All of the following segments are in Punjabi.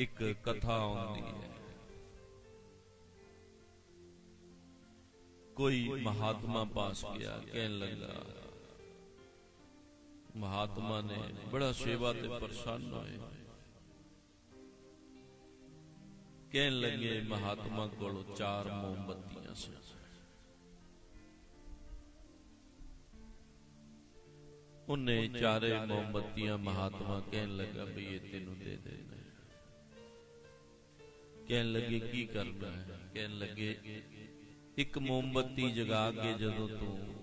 ਇੱਕ ਕਥਾ ਆਉਂਦੀ ਹੈ। ਕੋਈ ਮਹਾਤਮਾ ਪਾਸ ਗਿਆ, ਕਹਿਣ ਲੱਗਾ, ਮਹਾਤਮਾ ਨੇ ਬੜਾ ਸੇਵਾ ਤੇ ਪ੍ਰਸੰਨ ਹੋਏ। ਕਹਿਣ ਲੱਗੇ, ਮਹਾਤਮਾ ਕੋਲ ਚਾਰ ਮੋਮਬੱਤੀਆਂ ਸਨ ਉਹਨੇ ਚਾਰੇ ਮੋਮਬੱਤੀਆਂ ਮਹਾਤਮਾ ਕਹਿਣ ਲੱਗਾ ਵੀ ਇਹ ਤੈਨੂੰ ਦੇ ਦੇਣਾ ਕਹਿਣ ਲੱਗੇ, ਕੀ ਕਰਨਾ ਹੈ? ਕਹਿਣ ਲੱਗੇ, ਇੱਕ ਮੋਮਬੱਤੀ ਜਗਾ ਕੇ ਜਦੋਂ ਤੂੰ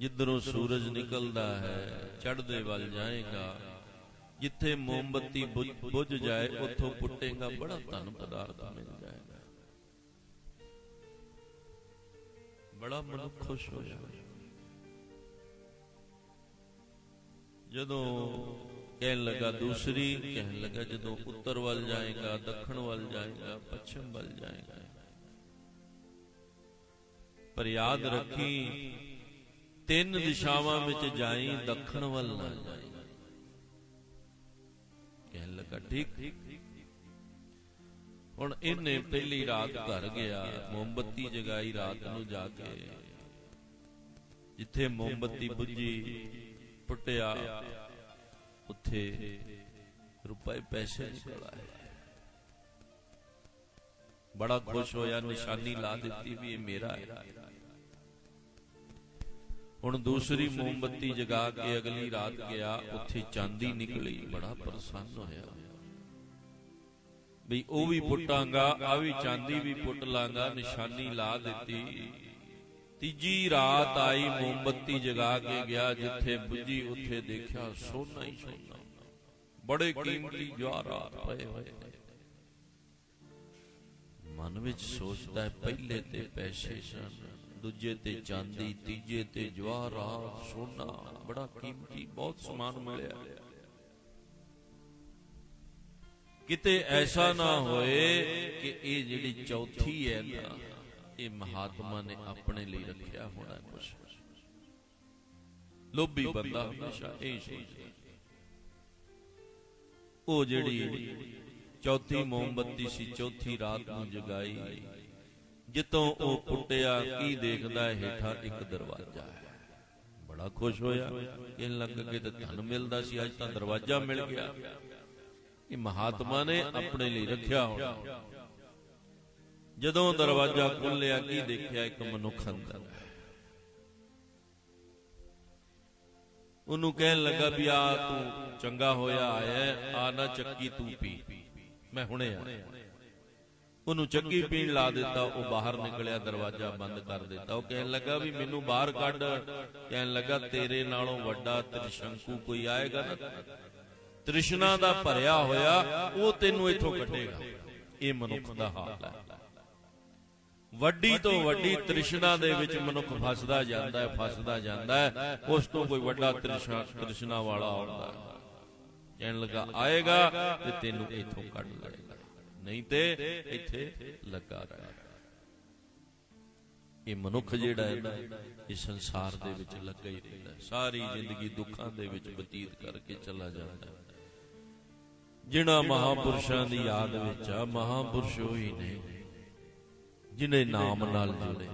ਜਿੱਧਰੋਂ ਸੂਰਜ ਨਿਕਲਦਾ ਹੈ, ਚੜ੍ਹਦੇ ਵੱਲ ਜਾਏਗਾ, ਜਿੱਥੇ ਮੋਮਬੱਤੀ ਬੁੱਝ ਜਾਏ, ਉੱਥੋਂ ਪੁੱਟੇਗਾ, ਬੜਾ ਧਨ ਪਦਾਰਥ ਮਿਲ ਜਾਏਗਾ। ਬੜਾ ਮਨ ਖੁਸ਼ ਹੋਇਆ। ਜਦੋਂ ਕਹਿਣ ਲੱਗਾ, ਦੂਸਰੀ ਕਹਿਣ ਲੱਗਾ, ਜਦੋਂ ਉੱਤਰ ਵੱਲ ਜਾਏਗਾ, ਦੱਖਣ ਵੱਲ ਜਾਏਗਾ, ਪੱਛਮ ਵੱਲ ਜਾਏਗਾ। ਪਰ ਯਾਦ ਰੱਖੀ, ਤਿੰਨ ਦਿਸ਼ਾਵਾਂ ਵਿੱਚ ਜਾਈ, ਦੱਖਣ ਵੱਲ ਨਾ ਜਾਈ। ਕਹਿਣ ਲੱਗਾ, ਠੀਕ। ਹੁਣ ਇਹਨੇ ਪਹਿਲੀ ਰਾਤ ਘਰ ਗਿਆ, ਮੋਮਬੱਤੀ ਜਗਾਈ ਰਾਤ ਨੂੰ ਜਾ ਕੇ। ਜਿੱਥੇ ਮੋਮਬੱਤੀ ਬੁੱਝੀ, ਪੁੱਟਿਆ ਉੱਥੇ ਰੁਪਏ ਪੈਸੇ ਨਿਕਲ ਆਏ। ਬੜਾ ਖੁਸ਼ ਹੋਇਆ, ਨਿਸ਼ਾਨੀ ਲਾ ਦਿੱਤੀ ਵੀ ਇਹ ਮੇਰਾ ਹੈ। ਹੁਣ ਦੂਸਰੀ ਮੋਮਬੱਤੀ ਜਗਾ ਕੇ ਅਗਲੀ ਰਾਤ ਗਿਆ, ਉੱਥੇ ਚਾਂਦੀ ਨਿਕਲੀ, ਬੜਾ ਪ੍ਰਸੰਨ ਹੋਇਆ। ਵੀ ਉਹ ਵੀ ਪੁੱਟਾਂਗਾ ਆ ਵੀ ਚਾਂਦੀ ਵੀ ਪੁੱਟ ਲਾਂਗਾ, ਨਿਸ਼ਾਨੀ ਲਾ ਦਿੱਤੀ। ਤੀਜੀ ਰਾਤ ਆਈ, ਮੋਮਬੱਤੀ ਜਗਾ ਕੇ ਗਿਆ ਜਿੱਥੇ ਬੁੱਝੀ, ਉੱਥੇ ਦੇਖਿਆ ਸੋਨਾ ਹੀ ਸੋਨਾ। ਬੜੇ ਕੀਮਤੀ ਜਵਾਹਰਾਤ ਪਏ ਹੋਏ ਮਨ ਵਿੱਚ ਸੋਚਦਾ ਪਹਿਲੇ ਤੇ ਪੈਸੇ ਸਨ, ਦੂਜੇ ਤੇ ਚਾਂਦੀ, ਤੀਜੇ ਤੇ ਜਵਾਹਰਾਤ, ਸੋਨਾ। ਬੜਾ ਕੀਮਤੀ, ਬਹੁਤ ਸਮਾਨ ਮਿਲਿਆ। ਕਿਤੇ ਐਸਾ ਨਾ ਹੋਏ ਕਿ ਇਹ ਜਿਹੜੀ ਚੌਥੀ ਹੈ ਨਾ ਇਹ ਮਹਾਤਮਾ ਨੇ ਆਪਣੇ ਲਈ ਰੱਖਿਆ ਹੋਣਾ ਕੁਝ ਲੋਭੀ ਬੰਦਾ ਹਮੇਸ਼ਾ ਇਹ ਸੋਚਦਾ। ਉਹ ਜਿਹੜੀ ਚੌਥੀ ਮੋਮਬੱਤੀ ਸੀ, ਚੌਥੀ ਰਾਤ ਨੂੰ ਜਗਾਈ ਜਿੱਤੋਂ ਉਹ ਪੁੱਟਿਆ, ਕੀ ਦੇਖਦਾ ਹੈ ਹੇਠਾਂ ਇੱਕ ਦਰਵਾਜ਼ਾ ਹੈ। ਬੜਾ ਖੁਸ਼ ਹੋਇਆ, ਕਹਿਣ ਕੇ ਕਿ ਧਨ ਮਿਲਦਾ ਸੀ, ਅੱਜ ਤਾਂ ਦਰਵਾਜ਼ਾ ਮਿਲ ਗਿਆ। ਇਹ ਮਹਾਤਮਾ ਨੇ ਆਪਣੇ ਲਈ ਰੱਖਿਆ ਹੋਣਾ। ਜਦੋਂ ਦਰਵਾਜ਼ਾ ਖੁੱਲਿਆ ਕੀ ਦੇਖਿਆ? ਇੱਕ ਮਨੁੱਖ ਅੰਦਰ ਉਹਨੂੰ ਕਹਿਣ ਲੱਗਾ ਵੀ ਆ ਤੂੰ ਚੰਗਾ ਹੋਇਆ ਆਇਆ ਆ ਨਾ ਚੱਕੀ ਤੂੰ ਪੀ। ਮੈਂ ਹੁਣੇ ਆ ਉਹਨੂੰ ਚੱਕੀ ਪੀਣ ਲਾ ਦਿੱਤਾ ਉਹ ਬਾਹਰ ਨਿਕਲਿਆ ਦਰਵਾਜ਼ਾ ਬੰਦ ਕਰ ਦਿੱਤਾ। ਉਹ ਕਹਿਣ ਲੱਗਾ ਵੀ ਮੈਨੂੰ ਬਾਹਰ ਕੱਢ। ਕਹਿਣ ਲੱਗਾ ਤੇਰੇ ਨਾਲੋਂ ਵੱਡਾ ਤ੍ਰਿਸ਼ੰਕੂ ਕੋਈ ਆਏਗਾ ਨਾ? ਤ੍ਰਿਸ਼ਨਾ ਦਾ ਭਰਿਆ ਹੋਇਆ ਉਹ ਤੈਨੂੰ ਇੱਥੋਂ ਕੱਢੇਗਾ। ਇਹ ਮਨੁੱਖ ਦਾ ਹਾਲ ਹੈ। ਵੱਡੀ ਤੋਂ ਵੱਡੀ ਤ੍ਰਿਸ਼ਨਾ ਦੇ ਵਿੱਚ ਮਨੁੱਖ ਫਸਦਾ ਜਾਂਦਾ ਹੈ ਫਸਦਾ ਜਾਂਦਾ ਹੈ ਉਸ ਤੋਂ ਕੋਈ ਵੱਡਾ ਤ੍ਰਿਸ਼ਨਾ ਤ੍ਰਿਸ਼ਨਾ ਵਾਲਾ ਆਉਂਦਾ ਹੈ। ਕਹਿਣ ਲੱਗਾ ਆਏਗਾ ਤੇ ਤੈਨੂੰ ਇੱਥੋਂ ਕੱਢ ਲਏਗਾ। ਨਹੀਂ ਤੇ ਇੱਥੇ ਲੱਗਾ ਰਹੇਗਾ ਇਹ ਮਨੁੱਖ ਜਿਹੜਾ ਹੈ ਨਾ ਇਹ ਸੰਸਾਰ ਦੇ ਵਿੱਚ ਲੱਗਾ ਹੀ ਰਹਿੰਦਾ ਸਾਰੀ ਜ਼ਿੰਦਗੀ ਦੁੱਖਾਂ ਦੇ ਵਿੱਚ ਬਤੀਤ ਕਰਕੇ ਚਲਾ ਜਾਂਦਾ ਹੈ। ਜਿਨ੍ਹਾਂ ਮਹਾਪੁਰਸ਼ਾਂ ਦੀ ਯਾਦ ਵਿੱਚ ਆ ਮਹਾਪੁਰਸ਼ ਹੋਈ ਨੇ। ਜਿਨੇ ਨਾਮ ਨਾਲ ਜੁੜੇ।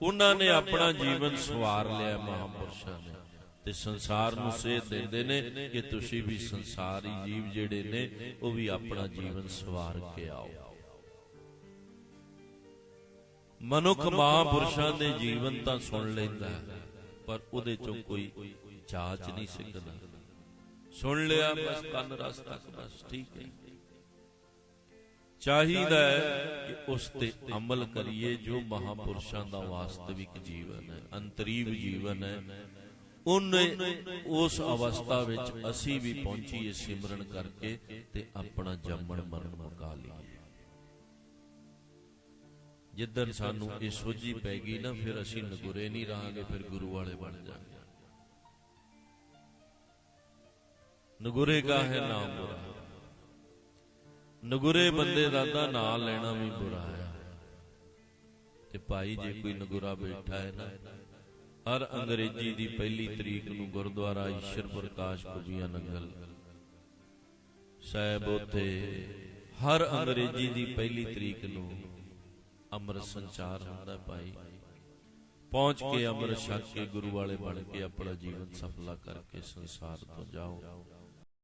ਉਹਨਾਂ ਨੇ ਆਪਣਾ ਜੀਵਨ ਸਵਾਰ ਲਿਆ ਮਹਾਪੁਰਸ਼ਾਂ ਨੇ ਤੇ ਸੰਸਾਰ ਨੂੰ ਸੇਧ ਦਿੰਦੇ ਨੇ ਕਿ ਤੁਸੀਂ ਵੀ ਸੰਸਾਰੀ ਜੀਵ ਜਿਹੜੇ ਨੇ, ਉਹ ਵੀ ਆਪਣਾ ਜੀਵਨ ਸਵਾਰ ਕੇ ਆਓ। ਮਨੁੱਖ ਮਹਾਪੁਰਸ਼ਾਂ ਦੇ ਜੀਵਨ ਤਾਂ ਸੁਣ ਲੈਂਦਾ ਪਰ ਉਹਦੇ ਚੋਂ ਕੋਈ ਜਾਂਚ ਨਹੀਂ ਸਿੱਖਦਾ। ਸੁਣ ਲਿਆ, ਬਸ ਕੰਨ ਰਸ ਤੱਕ, ਬਸ ਠੀਕ ਹੈ। ਚਾਹੀਦਾ ਹੈ ਕਿ ਉਸ ਤੇ ਅਮਲ ਕਰੀਏ ਜੋ ਮਹਾਪੁਰਸ਼ਾਂ ਦਾ ਵਾਸਤਵਿਕ ਜੀਵਨ ਹੈ ਅੰਤਰੀਵ ਜੀਵਨ ਹੈ। ਉਹਨੇ ਉਸ ਅਵਸਥਾ ਵਿੱਚ ਅਸੀਂ ਵੀ ਪਹੁੰਚੀਏ ਸਿਮਰਨ ਕਰਕੇ ਤੇ ਆਪਣਾ ਜੰਮਣ ਮਰਨ ਮੁਕਾ ਲਈਏ। ਜਿੱਦਨ ਸਾਨੂੰ ਇਹ ਸੋਝੀ ਪੈ ਗਈ ਨਾ ਫਿਰ ਅਸੀਂ ਨਗੁਰੇ ਨਹੀਂ ਰਹਾਂਗੇ ਫਿਰ ਗੁਰੂ ਵਾਲੇ ਬਣ ਜਾਵਾਂਗੇ ਨਗੁਰੇ ਕਾ ਹੈ ਨਾਮ? ਨਗੁਰੇ ਬੰਦੇ ਦਾ ਤਾਂ ਨਾਂ ਲੈਣਾ ਵੀ ਬੁਰਾ ਹੈ। ਤੇ ਭਾਈ ਜੇ ਕੋਈ ਨਗੁਰਾ ਬੈਠਾ ਹੈ ਨਾ, ਹਰ ਅੰਗਰੇਜ਼ੀ ਦੀ ਪਹਿਲੀ ਤਰੀਕ ਨੂੰ ਗੁਰਦੁਆਰਾ ਈਸ਼ਰ ਪ੍ਰਕਾਸ਼ ਕੁਬੀਆ ਨੰਗਲ। ਸਾਹਿਬ ਉਥੇ ਹਰ ਅੰਗਰੇਜ਼ੀ ਦੀ ਪਹਿਲੀ ਤਰੀਕ ਨੂੰ ਅੰਮ੍ਰਿਤ ਸੰਚਾਰ ਹੁੰਦਾ ਭਾਈ। ਪਹੁੰਚ ਕੇ ਅੰਮ੍ਰਿਤ ਛਕ ਕੇ ਗੁਰੂ ਵਾਲੇ ਬਣ ਕੇ ਆਪਣਾ ਜੀਵਨ ਸਫਲਾ ਕਰਕੇ ਸੰਸਾਰ ਤੋਂ ਜਾਓ।